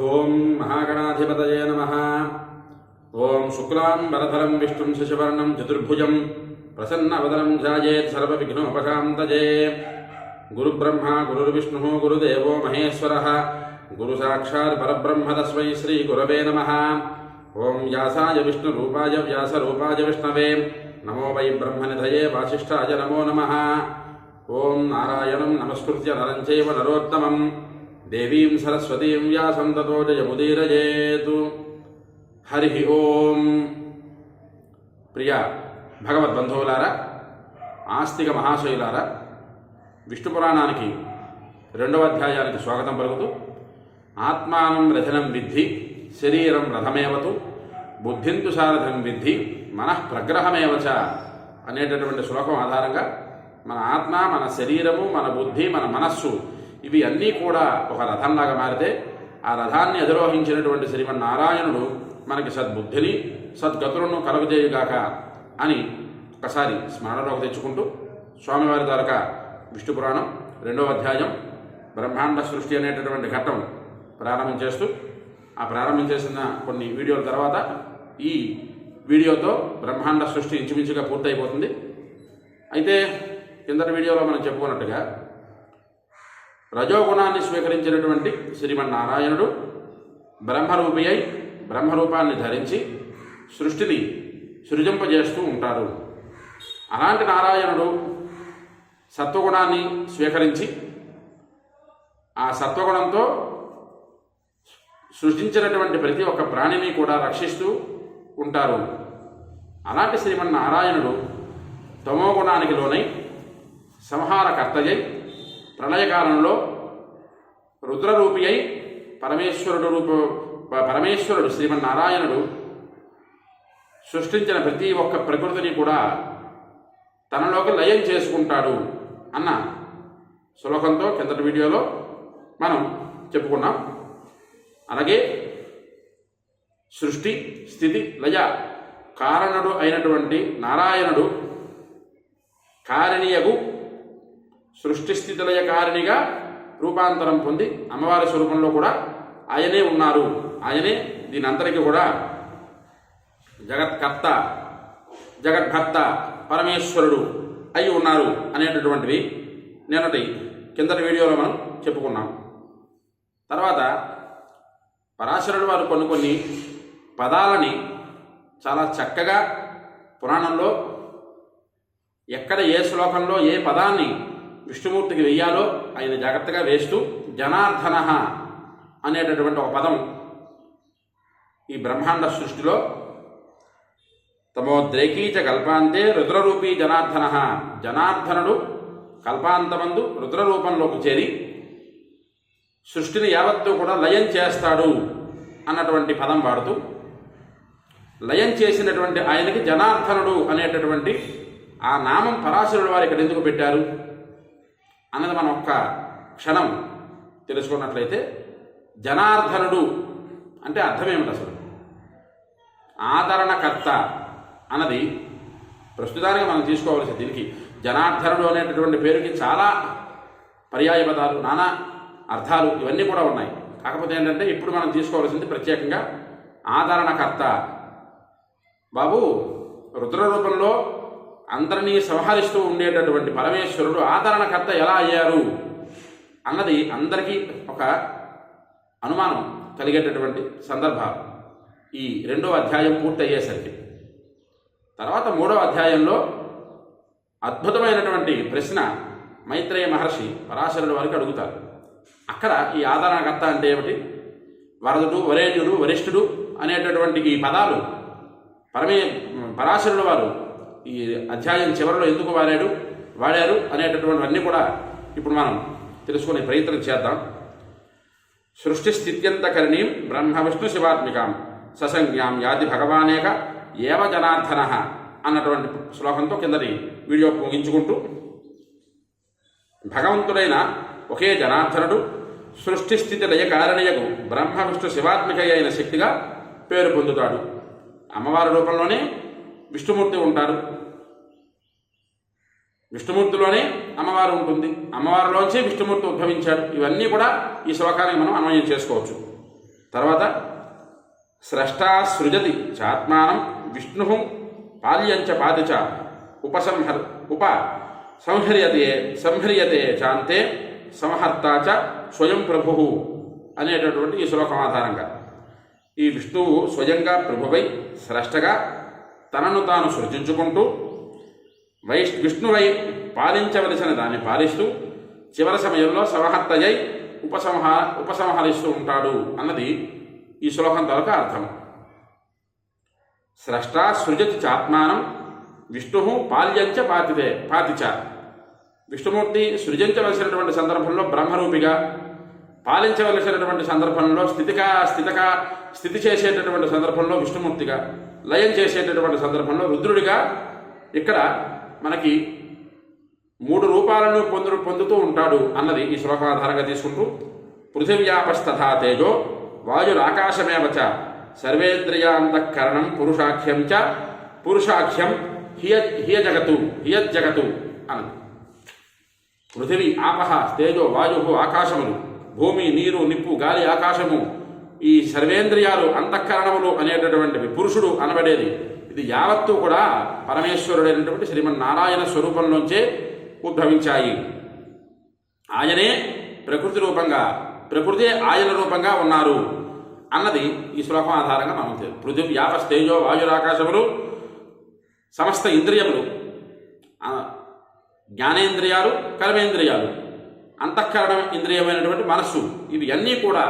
ఓం మహాగణాధిపతయే నమ. ఓం శుక్లాం వరధరం విష్ణుం శశివర్ణం చతుర్భుజం ప్రసన్నవదనం ధ్యాయేత్ సర్వవిఘ్నోపశాంతజే. గురుబ్రహ్మ గురుర్విష్ణు గురుదేవో మహేశ్వర. గురు సాక్షాత్ పరబ్రహ్మ తస్మై శ్రీ గురవే నమ. ఓం వ్యాసాయ విష్ణురూపాయ వ్యాసరూపాయ విష్ణవే. నమో వై బ్రహ్మనిధయే వాసిష్ఠాయ నమో నమ. ఓం నారాయణం నమస్కృత్య నరం చైవ నరోత్తమం. దేవీం సరస్వతీం వ్యాసం తతో జయముదీరయేతు. హరి ఓం. ప్రియ భగవద్బంధువులారా ఆస్తిక మహాశయులారా విష్ణు పురాణానికి రెండవ అధ్యాయానికి స్వాగతం పలుకుతూ ఆత్మానం రథనం విద్ధి శరీరం రథమేవతు బుద్ధింతు సారథం విద్ధి మనః ప్రగ్రహమేవచ అనేటటువంటి శ్లోకం ఆధారంగా మన ఆత్మ మన శరీరము మన బుద్ధి మన మనస్సు ఇవి అన్నీ కూడా ఒక రథంలాగా మారితే ఆ రథాన్ని అధిరోహించినటువంటి శ్రీమన్నారాయణుడు మనకి సద్బుద్ధిని సద్గతులను కలుగజేయుగాక అని ఒకసారి స్మరణలోకి తెచ్చుకుంటూ స్వామివారి ద్వారక విష్ణు పురాణం రెండవ అధ్యాయం బ్రహ్మాండ సృష్టి అనేటటువంటి ఘట్టం ప్రారంభం చేస్తూ ఆ ప్రారంభం చేసిన కొన్ని వీడియోల తర్వాత ఈ వీడియోతో బ్రహ్మాండ సృష్టి ఇంచుమించుగా పూర్తయిపోతుంది. అయితే కిందటి వీడియోలో మనం చెప్పుకున్నట్టుగా రజోగుణాన్ని స్వీకరించినటువంటి శ్రీమన్నారాయణుడు బ్రహ్మరూపి అయి బ్రహ్మరూపాన్ని ధరించి సృష్టిని సృజింపజేస్తూ ఉంటారు. అలాంటి నారాయణుడు సత్వగుణాన్ని స్వీకరించి ఆ సత్వగుణంతో సృష్టించినటువంటి ప్రతి ఒక్క ప్రాణిని కూడా రక్షిస్తూ ఉంటారు. అలాంటి శ్రీమన్నారాయణుడు తమోగుణానికి లోనై సంహారకర్తయ్యై ప్రళయకాలంలో రుద్రరూపి అయి పరమేశ్వరుడు రూప పరమేశ్వరుడు శ్రీమన్నారాయణుడు సృష్టించిన ప్రతి ఒక్క ప్రకృతిని కూడా తనలోకి లయం చేసుకుంటాడు అన్న శ్లోకంతో కిందటి వీడియోలో మనం చెప్పుకున్నాం. అలాగే సృష్టి స్థితి లయ కారణుడు అయినటువంటి నారాయణుడు కారణీయగు సృష్టి స్థితి రూపాంతరం పొంది అమ్మవారి స్వరూపంలో కూడా ఆయనే ఉన్నారు. ఆయనే దీనంతరికి కూడా జగత్కర్త జగద్భర్త పరమేశ్వరుడు అయి ఉన్నారు అనేటటువంటివి నిన్నటి కిందటి వీడియోలో మనం చెప్పుకున్నాం. తర్వాత పరాశరుడు వారు కొన్ని కొన్ని పదాలని చాలా చక్కగా పురాణంలో ఎక్కడ ఏ శ్లోకంలో ఏ పదాన్ని విష్ణుమూర్తికి వెయ్యాలో ఆయన జాగ్రత్తగా వేస్తూ జనార్దన అనేటటువంటి ఒక పదం ఈ బ్రహ్మాండ సృష్టిలో తమోద్రేకీచ కల్పాంతే రుద్రరూపీ జనార్దన. జనార్దనుడు కల్పాంతమందు రుద్రరూపంలోకి చేరి సృష్టిని యావత్తు కూడా లయం చేస్తాడు అన్నటువంటి పదం వాడుతూ లయం చేసినటువంటి ఆయనకి జనార్దనుడు అనేటటువంటి ఆ నామం పరాశరుడు వారు ఇక్కడ ఎందుకు పెట్టారు? అన్నది మనం ఒక్క క్షణం తెలుసుకున్నట్లయితే జనార్దనుడు అంటే అర్థం ఏమిటి అసలు? ఆదరణకర్త అన్నది ప్రస్తుతానికి మనం తీసుకోవాల్సి దీనికి జనార్దనుడు అనేటటువంటి పేరుకి చాలా పర్యాయ పదాలు నానా అర్థాలు ఇవన్నీ కూడా ఉన్నాయి. కాకపోతే ఏంటంటే ఇప్పుడు మనం తీసుకోవాల్సింది ప్రత్యేకంగా ఆదరణకర్త. బాబు రుద్ర రూపంలో అందరినీ సంహరిస్తూ ఉండేటటువంటి పరమేశ్వరుడు ఆదరణకర్త ఎలా అయ్యారు అన్నది అందరికీ ఒక అనుమానం కలిగేటటువంటి సందర్భాలు. ఈ రెండో అధ్యాయం పూర్తయ్యేసరికి. తర్వాత మూడో అధ్యాయంలో అద్భుతమైనటువంటి ప్రశ్న మైత్రేయ మహర్షి పరాశరుడు వారికి అడుగుతారు. అక్కడ ఈ ఆదరణకర్త అంటే ఏమిటి? వరదుడు వరేణ్యుడు వరిష్ఠుడు అనేటటువంటి ఈ పదాలు పరమే పరాశరుడు వారు ఈ అధ్యాయం చివరిలో ఎందుకు వాడాడు వాడారు అనేటటువంటివన్నీ కూడా ఇప్పుడు మనం తెలుసుకునే ప్రయత్నం చేద్దాం. సృష్టి స్థిత్యంతకరణీం బ్రహ్మ విష్ణు శివాత్మికాం ససంజ్ఞాం యాది భగవానేక ఏవ జనార్దన అన్నటువంటి శ్లోకంతో కిందటి వీడియో ముగించుకుంటూ భగవంతుడైన ఒకే జనార్దనుడు సృష్టి స్థితి లయ కారణయకు బ్రహ్మ విష్ణు శివాత్మిక అయిన శక్తిగా పేరు పొందుతాడు. అమ్మవారి రూపంలోనే విష్ణుమూర్తి ఉంటారు. విష్ణుమూర్తిలోనే అమ్మవారు ఉంటుంది. అమ్మవారిలోంచే విష్ణుమూర్తి ఉద్భవించాడు. ఇవన్నీ కూడా ఈ శ్లోకానికి మనం అన్వయం చేసుకోవచ్చు. తర్వాత స్రష్టా సృజతి చాత్మానం విష్ణు పాల్యంచ పాది చ ఉపసంహర్ ఉప సంహర్యతే సంహర్యతే చాంతే సంహర్త చ స్వయం ప్రభు అనేటటువంటి ఈ శ్లోకం ఆధారంగా. ఈ విష్ణువు స్వయంగా ప్రభువై స్రష్టగా తనను తాను సృజించుకుంటూ వైష్ విష్ణువై పాలించవలసిన దాన్ని పాలిస్తూ చివరి సమయంలో సవహత్తయై ఉపసంహ ఉపసంహరిస్తూ ఉంటాడు అన్నది ఈ శ్లోకం తాలూకా అర్థం. స్రష్ట సృజతి చాత్మానం విష్ణు పాల్యంచ పాతితే పాతిచ. విష్ణుమూర్తి సృజించవలసినటువంటి సందర్భంలో బ్రహ్మరూపిగా పాలించవలసినటువంటి సందర్భంలో స్థితిగా స్థితిగా స్థితి చేసేటటువంటి సందర్భంలో విష్ణుమూర్తిగా లయం చేసేటటువంటి సందర్భంలో రుద్రుడిగా ఇక్కడ మనకి మూడు రూపాలను పొందు పొందుతూ ఉంటాడు అన్నది ఈ శ్లోకాధారంగా తీసుకుంటూ పృథివ్యాపస్తథా తేజో వాయురాకాశమేవ చ సర్వేంద్రియాంతఃకరణం పురుషాఖ్యం చ పురుషాఖ్యం హియ హియ జగతు హియజ్జగతు అన్నది. పృథివీ ఆపహ తేజో వాయు ఆకాశములు భూమి నీరు నిప్పు గాలి ఆకాశము ఈ సర్వేంద్రియాలు అంతఃకరణములు అనేటటువంటివి పురుషుడు అనబడేది. ఇది యావత్తు కూడా పరమేశ్వరుడైనటువంటి శ్రీమన్నారాయణ స్వరూపంలోంచే ఉద్భవించాయి. ఆయనే ప్రకృతి రూపంగా ప్రకృతే ఆయన రూపంగా ఉన్నారు అన్నది ఈ శ్లోకం ఆధారంగా మనం తెలుసు పృథివీ యాపస్ తేజో వాయురాకాశములు సమస్త ఇంద్రియములు జ్ఞానేంద్రియాలు కర్మేంద్రియాలు అంతఃకరణ ఇంద్రియమైనటువంటి మనస్సు ఇవి అన్నీ కూడా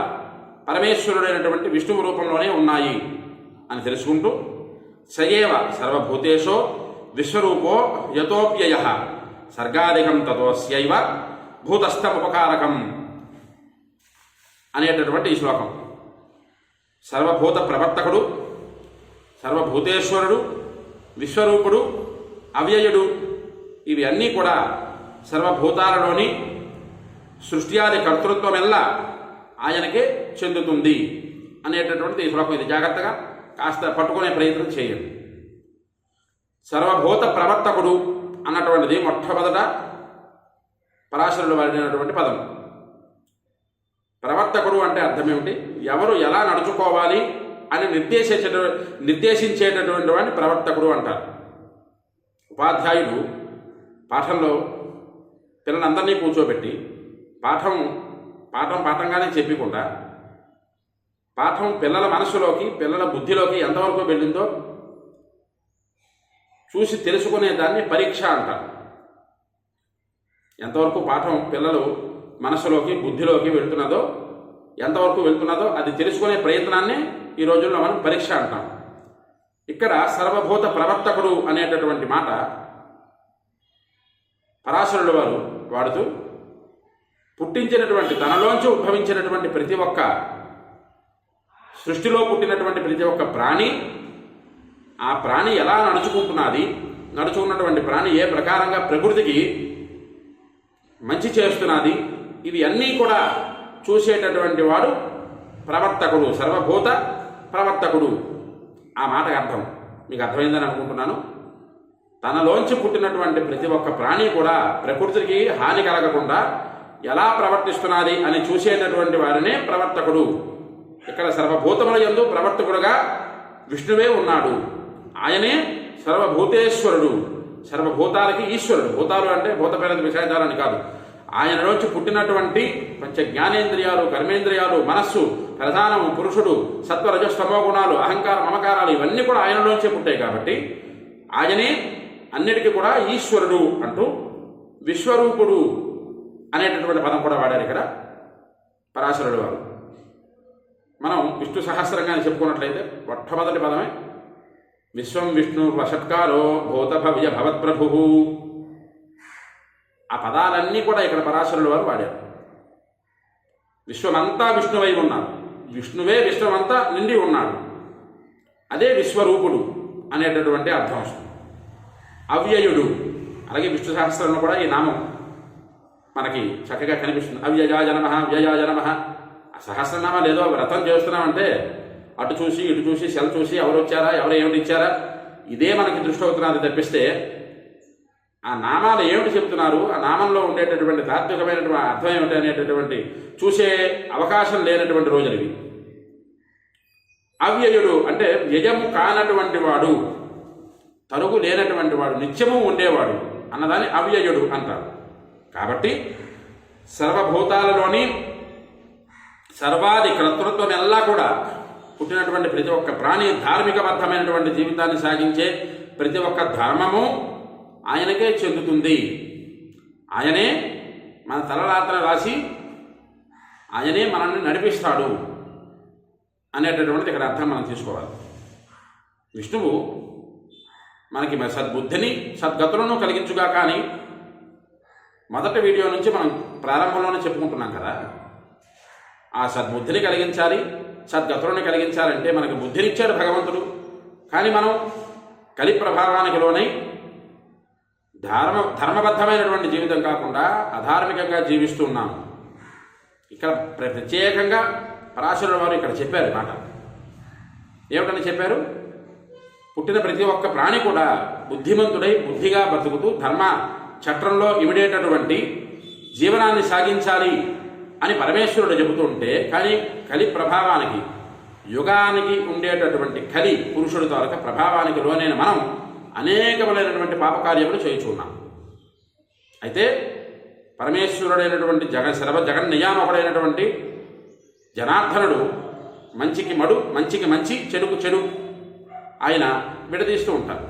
పరమేశ్వరుడైనటువంటి విష్ణువు రూపంలోనే ఉన్నాయి అని తెలుసుకుంటూ సయేవ సర్వభూతేశో విశ్వరూపో యతోప్యయ సర్గాదికం భూతస్థ భూతస్థముపకారకం అనేటటువంటి ఈ శ్లోకం. సర్వభూత ప్రవర్తకుడు సర్వభూతేశ్వరుడు విశ్వరూపుడు అవ్యయుడు ఇవి అన్నీ కూడా సర్వభూతాలలోని సృష్టి ఆది కర్తృత్వమెల్లా ఆయనకే చెందుతుంది అనేటటువంటిది శ్లోకం. ఇది జాగ్రత్తగా కాస్త పట్టుకునే ప్రయత్నం చేయండి. సర్వభూత ప్రవర్తకుడు అన్నటువంటిది మొట్టమొదట పరాశరులు వాడినటువంటి పదం. ప్రవర్తకుడు అంటే అర్థం ఏమిటి? ఎవరు ఎలా నడుచుకోవాలి అని నిర్దేశించే నిర్దేశించేటటువంటి వాడిని ప్రవర్తకుడు అంటారు. ఉపాధ్యాయుడు పాఠంలో పిల్లలందరినీ కూర్చోబెట్టి పాఠం పాఠం పాఠంగానే చెప్పకుండా పాఠం పిల్లల మనసులోకి పిల్లల బుద్ధిలోకి ఎంతవరకు వెళ్ళిందో చూసి తెలుసుకునే దాన్ని పరీక్ష అంటారు. ఎంతవరకు పాఠం పిల్లలు మనసులోకి బుద్ధిలోకి వెళ్తున్నదో ఎంతవరకు వెళ్తున్నదో అది తెలుసుకునే ప్రయత్నాన్ని ఈ రోజుల్లో మనం పరీక్ష అంటాం. ఇక్కడ సర్వభూత ప్రవర్తకుడు అనేటటువంటి మాట పరాశరుడు వారు వాడుతూ పుట్టించినటువంటి తనలోంచి ఉద్భవించినటువంటి ప్రతి ఒక్క సృష్టిలో పుట్టినటువంటి ప్రతి ఒక్క ప్రాణి ఆ ప్రాణి ఎలా నడుచుకుంటున్నది నడుచుకున్నటువంటి ప్రాణి ఏ ప్రకారంగా ప్రకృతికి మంచి చేస్తున్నది ఇవి అన్నీ కూడా చూసేటటువంటి వాడు ప్రవర్తకుడు సర్వభూత ప్రవర్తకుడు. ఆ మాటకు అర్థం. మీకు అర్థమైందని అనుకుంటున్నాను. తనలోంచి పుట్టినటువంటి ప్రతి ఒక్క ప్రాణి కూడా ప్రకృతికి హాని కలగకుండా ఎలా ప్రవర్తిస్తున్నది అని చూసేటటువంటి వారినే ప్రవర్తకుడు. ఇక్కడ సర్వభూతముల యందు ప్రవర్తకుడుగా విష్ణువే ఉన్నాడు. ఆయనే సర్వభూతేశ్వరుడు. సర్వభూతాలకి ఈశ్వరుడు. భూతాలు అంటే భూతపేద విషయాలని కాదు. ఆయన నుంచి పుట్టినటువంటి పంచ జ్ఞానేంద్రియాలు కర్మేంద్రియాలు మనస్సు ప్రధానము పురుషుడు సత్వరజస్తమో గుణాలు అహంకార మమకారాలు ఇవన్నీ కూడా ఆయనలోంచే పుట్టాయి కాబట్టి ఆయనే అన్నిటికీ కూడా ఈశ్వరుడు అంటూ విశ్వరూపుడు. అనేటటువంటి పదం కూడా వాడారు ఇక్కడ పరాశరుడు వారు. మనం విష్ణు సహస్రంగా చెప్పుకున్నట్లయితే మొట్టమొదటి పదమే విశ్వం విష్ణు వషత్కారో భూతభవ్య భవత్ప్రభు. ఆ పదాలన్నీ కూడా ఇక్కడ పరాశరుడు వారు వాడారు. విశ్వమంతా విష్ణువై ఉన్నాడు. విష్ణువే విశ్వమంతా నిండి ఉన్నాడు. అదే విశ్వరూపుడు అనేటటువంటి అర్థం వస్తుంది. అవ్యయుడు. అలాగే విష్ణు సహస్రంలో కూడా ఈ నామం మనకి చక్కగా కనిపిస్తుంది. అవ్యయాయ నమ వ్యయాయ నమ ఆ సహస్రనామాలు వ్రతం చేస్తున్నామంటే అటు చూసి ఇటు చూసి సెల్ చూసి ఎవరు వచ్చారా ఎవరు ఏమిటి ఇచ్చారా? ఇదే మనకి దృష్టి అవుతున్నది తప్పిస్తే ఆ నామాలు ఏమిటి చెప్తున్నారు? ఆ నామంలో ఉండేటటువంటి తాత్వికమైనటువంటి అర్థం ఏమిటి అనేటటువంటి చూసే అవకాశం లేనటువంటి రోజులు ఇవి అవ్యయుడు అంటే వ్యయము కానటువంటి వాడు తరుగు లేనటువంటి వాడు నిత్యము ఉండేవాడు అన్నదాన్ని అవ్యయుడు అంటారు. కాబట్టి సర్వభూతాలలోని సర్వాది కర్తృత్వం ఎల్లా కూడా పుట్టినటువంటి ప్రతి ఒక్క ప్రాణి ధార్మికబద్ధమైనటువంటి జీవితాన్ని సాగించే ప్రతి ఒక్క ధర్మము ఆయనకే చెందుతుంది. ఆయనే మన తలరాత్ర రాసి ఆయనే మనల్ని నడిపిస్తాడు అనేటటువంటిది ఇక్కడ అర్థం మనం తీసుకోవాలి. విష్ణువు మనకి సద్బుద్ధిని సద్గతులను కలిగించుగా కానీ మొదటి వీడియో నుంచి మనం ప్రారంభంలోనే చెప్పుకుంటున్నాం కదా. ఆ సద్బుద్ధిని కలిగించాలి సద్గతులను కలిగించాలంటే మనకు బుద్ధినిచ్చాడు భగవంతుడు. కానీ మనం కలి ప్రభావానికి లోనై ధర్మ ధర్మబద్ధమైనటువంటి జీవితం కాకుండా అధార్మికంగా జీవిస్తూ ఉన్నాం. ఇక్కడ ప్ర- ప్రత్యేకంగా పరాశరుల వారు ఇక్కడ చెప్పారు మాట. ఏమిటని చెప్పారు? పుట్టిన ప్రతి ఒక్క ప్రాణి కూడా బుద్ధిమంతుడై బుద్ధిగా బ్రతుకుతూ ధర్మ చట్రంలో ఇమిడేటటువంటి జీవనాన్ని సాగించాలి అని పరమేశ్వరుడు చెబుతుంటే కానీ కలి ప్రభావానికి యుగానికి ఉండేటటువంటి కలి పురుషుడి తాలూకా ప్రభావానికి లోనైన మనం అనేకములైనటువంటి పాపకార్యములు చేయుచున్నాం అయితే పరమేశ్వరుడైనటువంటి జగ సర్వ జగన్ నియామకుడైనటువంటి జనార్దనుడు మంచికి మడు మంచికి మంచి చెడుకు చెడు ఆయన విడదీస్తూ ఉంటారు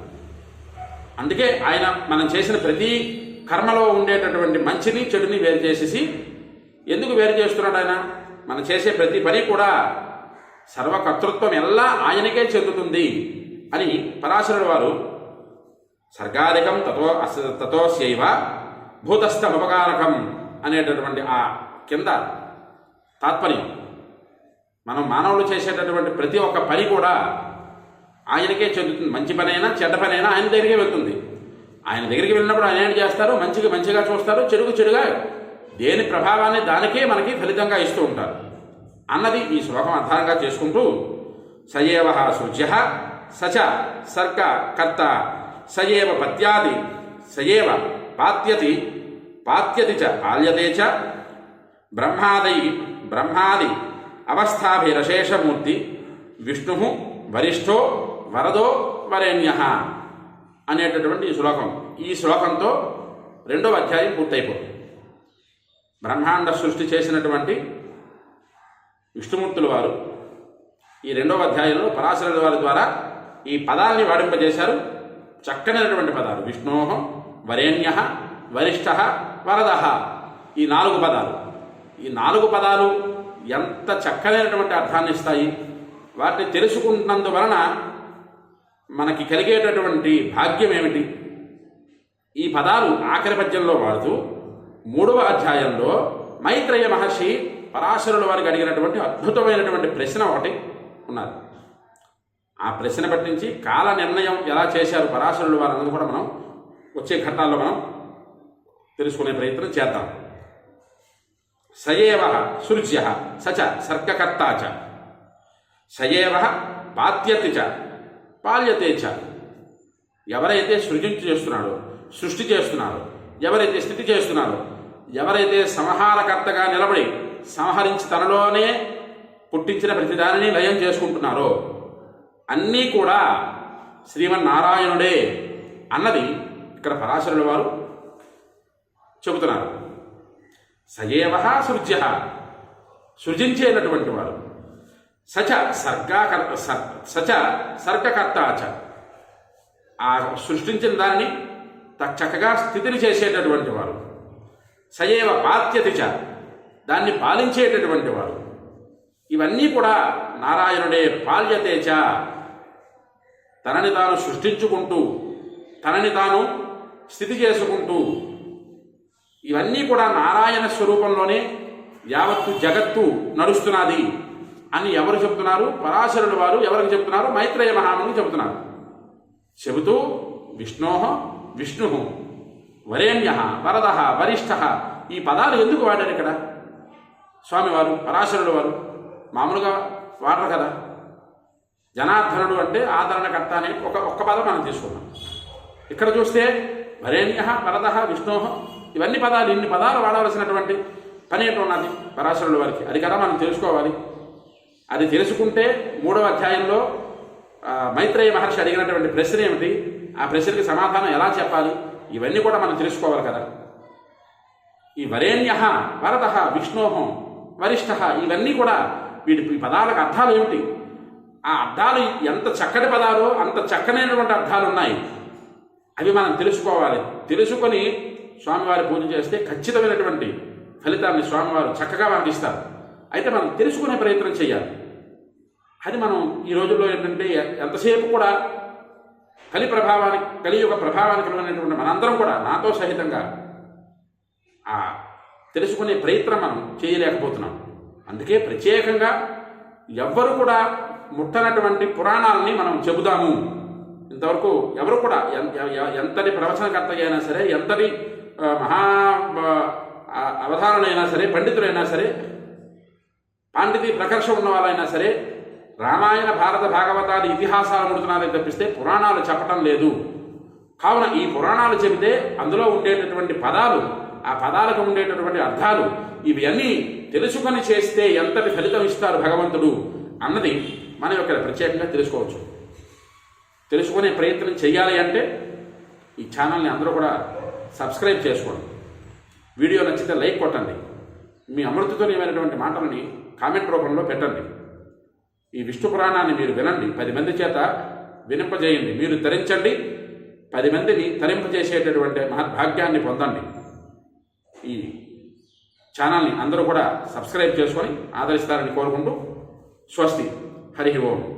అందుకే ఆయన మనం చేసిన ప్రతి కర్మలో ఉండేటటువంటి మంచిని చెడుని వేరు చేసేసి ఎందుకు వేరు చేస్తున్నాడు ఆయన? మనం చేసే ప్రతి పని కూడా సర్వకర్తృత్వం ఎల్లా ఆయనకే చెందుతుంది అని పరాశరుడు వారు సర్గాధికం తతో అస భూతస్థ భూతస్థముపకారకం అనేటటువంటి ఆ కింద తాత్పర్యం. మనం మానవులు చేసేటటువంటి ప్రతి ఒక్క పని కూడా ఆయనకే చెందుతుంది. మంచి పనైనా చెడ్డ పనైనా ఆయన దగ్గరికి వెళ్తుంది. ఆయన దగ్గరికి వెళ్ళినప్పుడు ఆయన ఏం చేస్తారు? మంచిగా మంచిగా చూస్తారు. చెడుగు చెడుగా దేని ప్రభావాన్ని దానికే మనకి ఫలితంగా ఇస్తూ ఉంటారు. అన్నది ఈ శ్లోకం ఆధారంగా చేసుకుంటూ సయేవ సృజ్య సచ సర్క కర్త సయేవ పత్యాది సయేవ పాత్యతి పాత్యతి చ పాల్యతే చ బ్రహ్మాదై బ్రహ్మాది అవస్థాభిరశేషమూర్తి విష్ణు వరిష్ఠో వరదో వరేణ్య అనేటటువంటి ఈ శ్లోకం. ఈ శ్లోకంతో రెండవ అధ్యాయం పూర్తయిపోతుంది. బ్రహ్మాండ సృష్టి చేసినటువంటి విష్ణుమూర్తుల వారు ఈ రెండవ అధ్యాయంలో పరాశరుల వారి ద్వారా ఈ పదాలని వాడింపజేశారు. చక్కనైనటువంటి పదాలు. విష్ణోహ వరేణ్య వరిష్ఠ వరద. ఈ నాలుగు పదాలు. ఈ నాలుగు పదాలు ఎంత చక్కనైనటువంటి అర్థాన్ని ఇస్తాయి? వాటిని తెలుసుకుంటున్నందువలన మనకి కలిగేటటువంటి భాగ్యం ఏమిటి? ఈ పదాలు ఆఖరి పద్యంలో వాడుతూ మూడవ అధ్యాయంలో మైత్రేయ మహర్షి పరాశరుల వారికి అడిగినటువంటి అద్భుతమైనటువంటి ప్రశ్న ఒకటి ఉన్నారు ఆ ప్రశ్న పట్టించి కాల నిర్ణయం ఎలా చేశారు పరాశరులు వారు అన్నది కూడా మనం వచ్చే ఘట్టాల్లో మనం తెలుసుకునే ప్రయత్నం చేద్దాం. సయేవ సృజ్య సచ సర్గకర్త చ. సయేవ బాధ్యతి చ. పాల్యతేచ ఎవరైతే సృజించి చేస్తున్నాడో సృష్టి చేస్తున్నారో ఎవరైతే స్థితి చేస్తున్నారో ఎవరైతే సంహారకర్తగా నిలబడి సంహరించి తనలోనే పుట్టించిన ప్రతిదానిని లయం చేసుకుంటున్నారో అన్నీ కూడా శ్రీమన్నారాయణుడే అన్నది ఇక్కడ పరాశరుల వారు చెబుతున్నారు. సయేవ సృజ్య సృజించేటటువంటి వారు. సచ సర్గాకర్త సర్ సచ సర్గకర్త చ. ఆ సృష్టించిన దానిని చక్కగా స్థితిని చేసేటటువంటి వారు. సయేవ బాధ్యత చ. దాన్ని పాలించేటటువంటి వారు. ఇవన్నీ కూడా నారాయణుడే పాల్యతే చ. తనని తాను సృష్టించుకుంటూ తనని తాను స్థితి చేసుకుంటూ ఇవన్నీ కూడా నారాయణ స్వరూపంలోనే యావత్తు జగత్తు నడుస్తున్నది. అని ఎవరు చెబుతున్నారు పరాశరుడు వారు ఎవరికి చెబుతున్నారు మైత్రేయ మహాముని చెబుతున్నారు. చెబుతూ విష్ణో విష్ణు వరేణ్య వరద వరిష్ఠ ఈ పదాలు ఎందుకు వాడారు ఇక్కడ? స్వామివారు పరాశరుడు వారు మామూలుగా వాడరు కదా? జనార్దనుడు అంటే ఆదరణకర్త అనే ఒక ఒక్క పదం మనం తీసుకున్నాం. ఇక్కడ చూస్తే వరేణ్య వరద విష్ణు ఇవన్నీ పదాలు ఇన్ని పదాలు వాడవలసినటువంటి పని ఏంటో ఉన్నది పరాశరుడు వారికి. అది కదా మనం తెలుసుకోవాలి. అది తెలుసుకుంటే మూడవ అధ్యాయంలో మైత్రేయ మహర్షి అడిగినటువంటి ప్రశ్న ఏమిటి? ఆ ప్రశ్నకి సమాధానం ఎలా చెప్పాలి? ఇవన్నీ కూడా మనం తెలుసుకోవాలి కదా. ఈ వరేణ్య వరద విష్ణోహం వరిష్ఠ ఇవన్నీ కూడా వీటి ఈ పదాలకు అర్థాలు ఏమిటి? ఆ అర్థాలు ఎంత చక్కటి పదాలు అంత చక్కనైనటువంటి అర్థాలు ఉన్నాయి? అవి మనం తెలుసుకోవాలి. తెలుసుకొని స్వామివారి పూజ చేస్తే ఖచ్చితమైనటువంటి ఫలితాన్ని స్వామివారు చక్కగా మనకి ఇస్తారు అయితే మనం తెలుసుకునే ప్రయత్నం చేయాలి. అది మనం ఈ రోజుల్లో ఏంటంటే ఎంతసేపు కూడా కలి ప్రభావానికి కలియుగ ప్రభావానికి ఉన్నటువంటి మనందరం కూడా నాతో సహితంగా ఆ తెలుసుకునే ప్రయత్నం మనం చేయలేకపోతున్నాం. అందుకే ప్రత్యేకంగా ఎవ్వరు కూడా ముట్టనటువంటి పురాణాలని మనం చెబుదాము. ఇంతవరకు ఎవరు కూడా ఎంతటి ప్రవచనకర్త అయినా సరే ఎంతటి మహా ఆ, అవధానులైనా సరే పండితులైనా సరే పాండితి ప్రకర్ష ఉన్న వాళ్ళైనా సరే రామాయణ భారత భాగవతాది ఇతిహాసాలు ముడుతున్నారని తప్పిస్తే పురాణాలు చెప్పటం లేదు. కావున ఈ పురాణాలు చెబితే అందులో ఉండేటటువంటి పదాలు ఆ పదాలకు ఉండేటటువంటి అర్థాలు ఇవి అన్నీ తెలుసుకొని చేస్తే ఎంతటి ఫలితం ఇస్తారు భగవంతుడు అన్నది మనం ఇక్కడ ప్రత్యేకంగా తెలుసుకోవచ్చు. తెలుసుకునే ప్రయత్నం చేయాలి అంటే ఈ ఛానల్ని అందరూ కూడా సబ్స్క్రైబ్ చేసుకోండి. వీడియో నచ్చితే లైక్ కొట్టండి. మీ అమృతతుల్యమైనటువంటి మాటలని కామెంట్ రూపంలో పెట్టండి. ఈ విష్ణు పురాణాన్ని మీరు వినండి. పది మంది చేత వినింపజేయండి. మీరు తరించండి. పది మందిని తరింపజేసేటటువంటి మహద్భాగ్యాన్ని పొందండి. ఈ ఛానల్ని అందరూ కూడా సబ్స్క్రైబ్ చేసుకొని ఆదరిస్తారని కోరుకుంటూ స్వస్తి. హరి ఓం.